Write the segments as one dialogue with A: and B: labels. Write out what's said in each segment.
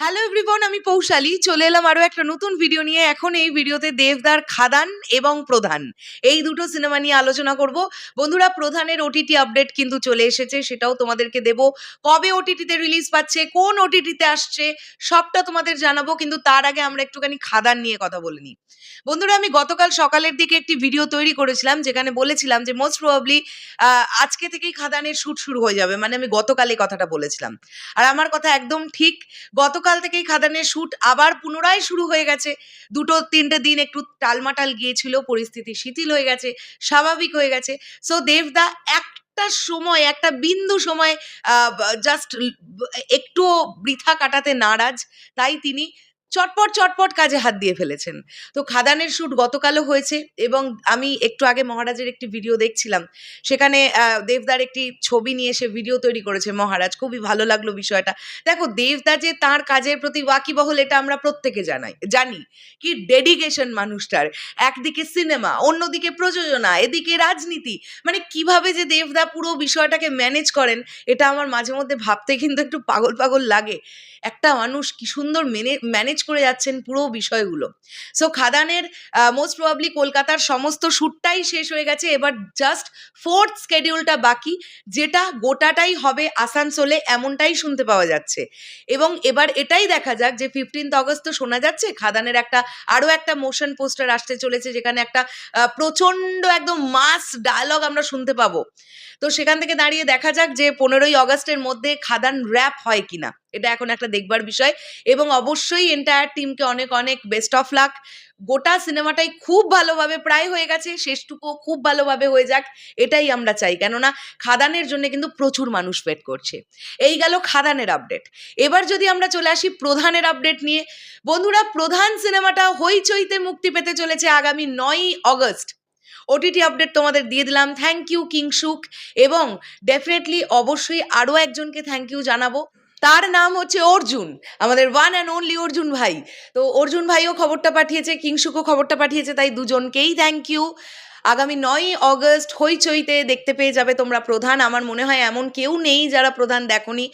A: Hello everyone আমি পৌশালী। চলে এলাম আরও একটা নতুন ভিডিও নিয়ে। এখন এই ভিডিওতে দেবদার খাদান এবং প্রধান। এই দুটো সিনেমা নিয়ে আলোচনা করব। বন্ধুরা, প্রধানের ওটিটি আপডেট কিন্তু চলে এসেছে, সেটাও তোমাদেরকে দেব। কবে ওটিটিতে রিলিজ পাচ্ছে, কোন ওটিটিতে আসছে, সবটা তোমাদের জানাব, কিন্তু তার আগে আমরা একটুখানি খাদান নিয়ে কথা বলে নিই। বন্ধুরা, আমি গতকাল সকালের দিকে একটি ভিডিও তৈরি করেছিলাম, যেখানে বলেছিলাম যে মোস্ট প্রবাবলি আজকে থেকেই খাদানের শ্যুট শুরু হয়ে যাবে। মানে আমি গতকাল এই কথাটা বলেছিলাম। আর আমার কথা একদম ঠিক, গতকাল থেকেই খাদানের শ্যুট আবার পুনরায় শুরু হয়ে গেছে। দুটো তিনটে দিন একটু টালমাটাল গিয়েছিল, পরিস্থিতি শিথিল হয়ে গেছে, স্বাভাবিক হয়ে গেছে। সো দেবদা একটা সময়, একটা বিন্দু সময় জাস্ট একটু বৃথা কাটাতে নারাজ। তাই তিনি চটপট চটপট কাজে হাত দিয়ে ফেলেছেন। তো খাদানের শ্যুট গতকালও হয়েছে এবং আমি একটু আগে মহারাজের একটি ভিডিও দেখছিলাম। সেখানে দেবদার একটি ছবি নিয়ে সে ভিডিও তৈরি করেছে। মহারাজ, খুবই ভালো লাগল বিষয়টা। দেখো, দেবদা যে তার কাজের প্রতি ওয়াকিবহল এটা আমরা প্রত্যেকে জানাই, জানি। কি ডেডিকেশন মানুষটার। একদিকে সিনেমা অন্যদিকে প্রযোজনা, এদিকে রাজনীতি। মানে কীভাবে যে দেবদা পুরো বিষয়টাকে ম্যানেজ করেন, এটা আমার মাঝে মধ্যে ভাবতে কিন্তু একটু পাগল পাগল লাগে। একটা মানুষ কি সুন্দর মেনে ম্যানেজ করে যাচ্ছেন পুরো বিষয়গুলো। সো খাদানের মোস্ট প্রবাবলি কলকাতার সমস্ত শ্যুটটাই শেষ হয়ে গেছে। এবার জাস্ট ফোর্থ স্কেডিউলটা বাকি, যেটা গোটাটাই হবে আসানসোলে, এমনটাই শুনতে পাওয়া যাচ্ছে। এবং এবার এটাই দেখা যাক যে ফিফটিন্থ অগস্ট তো শোনা যাচ্ছে, খাদানের একটা আরও একটা মোশন পোস্টার আসতে চলেছে, যেখানে একটা প্রচণ্ড একদম মাস ডায়লগ আমরা শুনতে পাবো। তো সেখান থেকে দাঁড়িয়ে দেখা যাক যে পনেরোই অগস্টের মধ্যে খাদান র্যাপ হয় কিনা। এটা এখন একটা দেখবার বিষয়। এবং অবশ্যই এন্টায়ার টিমকে অনেক অনেক বেস্ট অফ লাক গোটা সিনেমাটাই খুব ভালোভাবে প্রায় হয়ে গেছে, শেষটুকুও খুব ভালোভাবে হয়ে যাক, এটাই আমরা চাই। কেননা খাদানের জন্য কিন্তু প্রচুর মানুষ পেট করছে। এই গেল খাদানের আপডেট এবার যদি আমরা চলে আসি প্রধানের আপডেট নিয়ে। বন্ধুরা, প্রধান সিনেমাটা হইচইতে মুক্তি পেতে চলেছে আগামী নয়ই অগস্ট। ওটিটি আপডেট তোমাদের দিয়ে দিলাম। থ্যাংক ইউ কিংসুক এবং ডেফিনেটলি অবশ্যই আরও একজনকে থ্যাংক ইউ জানাব। তার নাম হচ্ছে অর্জুন, আমাদের ওয়ান অ্যান্ড অনলি অর্জুন ভাই। তো অর্জুন ভাইও খবরটা পাঠিয়েছে কিংসুকও খবরটা পাঠিয়েছে, তাই দুজনকেই থ্যাংক ইউ আগামী নয়ই অগস্ট হইচইতে দেখতে পেয়ে যাবে তোমরা প্রধান। আমার মনে হয় এমন কেউ নেই যারা প্রধান দেখনি।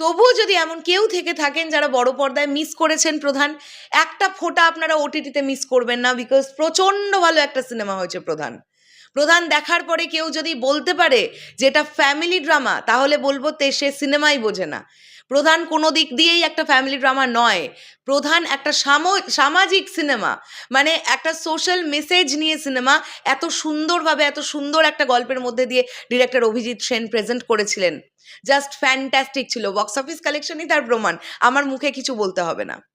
A: তবুও যদি এমন কেউ থেকে থাকেন যারা বড় পর্দায় মিস করেছেন প্রধান, একটা ফোঁটা আপনারা ওটিটিতে মিস করবেন না বিকজ প্রচণ্ড ভালো একটা সিনেমা হয়েছে প্রধান। প্রধান দেখার পরে কেউ যদি বলতে পারে যে এটা ফ্যামিলি ড্রামা তাহলে বলব তে সে সিনেমাই বোঝে না। প্রধান কোনো দিক দিয়েই একটা ফ্যামিলি ড্রামা নয়। প্রধান একটা সাম- সামাজিক সিনেমা মানে একটা সোশ্যাল মেসেজ নিয়ে সিনেমা এত সুন্দরভাবে, এত সুন্দর একটা গল্পের মধ্যে দিয়ে ডিরেক্টর অভিজিৎ সেন প্রেজেন্ট করেছিলেন। জাস্ট ফ্যান্টাস্টিক ছিল। বক্স অফিস কালেকশনই তার প্রমাণ। আমার মুখে কিছু বলতে হবে না।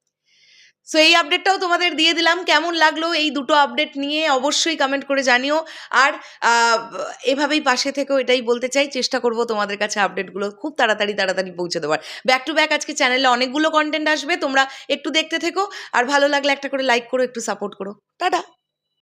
A: সো এই আপডেটটাও তোমাদের দিয়ে দিলাম। কেমন লাগল এই দুটো আপডেট নিয়ে অবশ্যই কমেন্ট করে জানিও। আর এভাবেই পাশে থেকেও এটাই বলতে চাই, চেষ্টা করব তোমাদের কাছে আপডেটগুলো খুব তাড়াতাড়ি তাড়াতাড়ি পৌঁছে দেওয়ার। ব্যাক টু ব্যাক আজকে চ্যানেলে অনেকগুলো কন্টেন্ট আসবে, তোমরা একটু দেখতে থেকো। আর ভালো লাগলে একটা করে লাইক করো, একটু সাপোর্ট করো। টাটা!